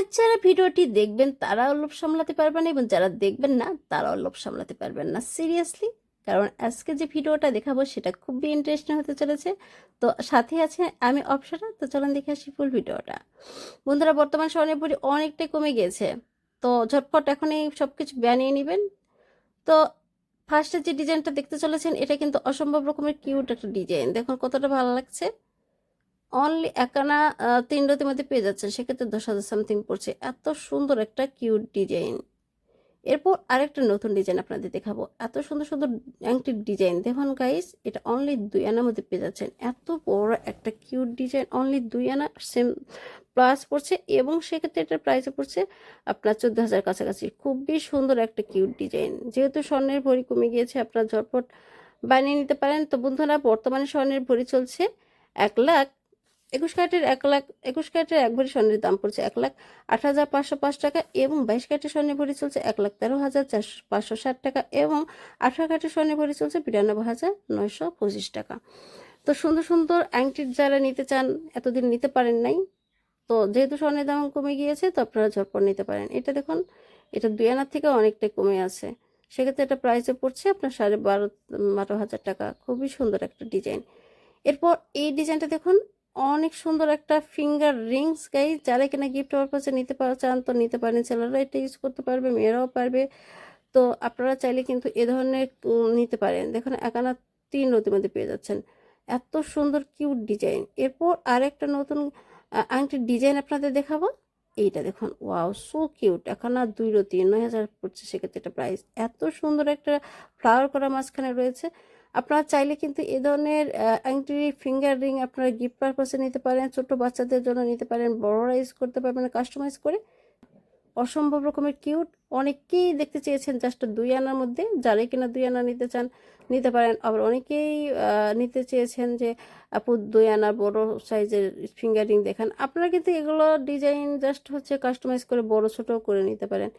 আজ যারা ভিডিওটি দেখবেন তারাও লোভ সামলাতে পারবেন এবং যারা দেখবেন না, তারাও লোভ সামলাতে পারবেন না। সিরিয়াসলি কারণ আজকে যে ভিডিওটা দেখাবো সেটা খুবই ইন্টারেস্টিং হতে চলেছে। তো সাথে আছে আমি অপসরা, তো চলুন দেখে আসি ফুল ভিডিওটা। বন্ধুরা, বর্তমান স্বর্ণের অনেকটাই কমে গেছে তো ঝটপট এখন এই সব কিছু বানিয়ে নেবেন। তো ফার্স্টে যে ডিজাইনটা দেখতে চলেছেন, এটা কিন্তু অসম্ভব রকমের কিউট একটা ডিজাইন দেখুন কতটা ভালো লাগছে। অনলি একানা তিন রতির মধ্যে পেয়ে যাচ্ছেন সেক্ষেত্রে দশ হাজার সামথিং পড়ছে। এত সুন্দর একটা কিউট ডিজাইন এরপর আরেকটা নতুন ডিজাইন আপনাদের দেখাবো। এত সুন্দর সুন্দর আংটির ডিজাইন দেখুন গাইস এটা অনলি দুই আনার মধ্যে পেয়ে যাচ্ছেন। এত বড় একটা কিউট ডিজাইন অনলি দুই আনা সেম প্লাস পড়ছে এবং সেক্ষেত্রে এটার প্রাইসে পড়ছে আপনার চোদ্দ হাজার কাছাকাছি। খুবই সুন্দর একটা কিউট ডিজাইন যেহেতু স্বর্ণের ভরি কমে গিয়েছে, আপনার ঝটপট বানিয়ে নিতে পারেন। তো বন্ধুরা, বর্তমানে স্বর্ণের ভরি চলছে এক লাখ একুশ ক্যারেটের এক লাখ, একুশ ক্যারেটের এক ভরি স্বর্ণের দাম পড়ছে এক লাখ আট হাজার পাঁচশো পাঁচ টাকা এবং বাইশ ক্যারেটের স্বর্ণের ভরি চলছে এক লাখ তেরো হাজার চারশো পাঁচশো ষাট টাকা এবং আঠারো ক্যারেটের স্বর্ণের ভরি চলছে বিরানব্বই হাজার নয়শো পঁচিশ টাকা। তো সুন্দর সুন্দর আংটির যারা নিতে চান, এতদিন নিতে পারেন নাই। তো যেহেতু স্বর্ণের দাম কমে গিয়েছে, তো আপনারা ঝটপট নিতে পারেন। এটা দেখুন, এটা দুই আনার থেকে অনেকটাই কমে আছে। সেক্ষেত্রে এটা প্রাইসে পড়ছে আপনার সাড়ে বারো বারো হাজার টাকা। খুবই সুন্দর একটা ডিজাইন এরপর এই ডিজাইনটা দেখুন অনেক সুন্দর একটা ফিঙ্গার রিংস গাই যারা কিনা গিফট পারপাসে নিতে পার চান তো নিতে পারেন। ছেলেরা এটা ইউজ করতে পারবে, মেয়েরাও পারবে। তো আপনারা চাইলে কিন্তু এ ধরনের নিতে পারেন। দেখুন, একানা তিন রতির মধ্যে পেয়ে যাচ্ছেন। এত সুন্দর কিউট ডিজাইন এরপর আরেকটা নতুন আংটির ডিজাইন আপনাদের দেখাবো। এইটা দেখুন ওয়াও সো কিউট এখন আর দুই রতি নয় হাজার পড়ছে সেক্ষেত্রে এটা প্রাইস এত সুন্দর একটা ফ্লাওয়ার করা মাঝখানে রয়েছে। আপনারা চাইলে কিন্তু এ ধরনের আংটি ফিঙ্গার রিং আপনারা গিফট পারপাসে নিতে পারেন, ছোট বাচ্চাদের জন্য নিতে পারেন, বড়রা ইউজ করতে পারবেন কাস্টমাইজ করে। অসম্ভব রকমের কিউট অনেকেই দেখতে চেয়েছেন জাস্ট দুই আনার মধ্যে, যারাই কিনা দুই আনা নিতে চান, নিতে পারেন। আবার অনেকেই নিতে চেয়েছেন যে, আপু, দুই আনা বড় সাইজের ফিঙ্গারিং দেখান। আপনারা কিন্তু এগুলো ডিজাইন জাস্ট হচ্ছে কাস্টমাইজ করে বড় ছোট করে নিতে পারেন।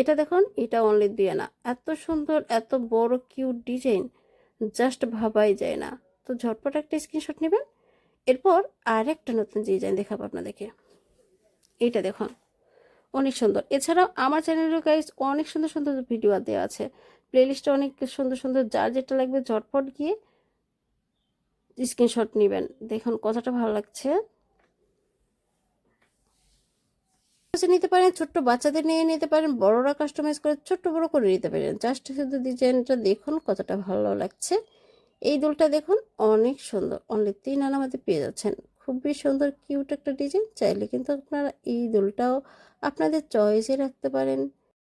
এটা দেখুন, এটা অনলি দুই আনা। এত সুন্দর, এত বড় কিউট ডিজাইন জাস্ট ভাবাই যায় না। তো ঝটপট একটা স্ক্রিনশট নেবেন। এরপর আর একটা নতুন ডিজাইন দেখাবো আপনাদেরকে। এইটা দেখুন। অনেক সুন্দর। এছাড়াও আমার চ্যানেলের গাইজ অনেক সুন্দর সুন্দর ভিডিও দেওয়া আছে। প্লেলিস্টে অনেক সুন্দর সুন্দর যার যেটা লাগবে ঝটপট গিয়ে স্ক্রিনশট নেবেন। দেখুন কথাটা ভালো লাগছে। কাছে নিতে পারেন, ছোট্ট বাচ্চাদের নিয়ে নিতে পারেন, বড়রা কাস্টমাইজ করে, ছোট্ট বড় করে নিতে পারেন। জাস্ট শুধু ডিজাইনটা দেখুন কতটা ভালো লাগছে। এই দুলটা দেখুন, অনেক সুন্দর। অনলি তিন আনা মধ্যে পেয়ে যাচ্ছেন। খুবই সুন্দর কিউট একটা ডিজাইন চাইলে কিন্তু আপনারা এই দুলটাও আপনাদের চয়েসে রাখতে পারেন।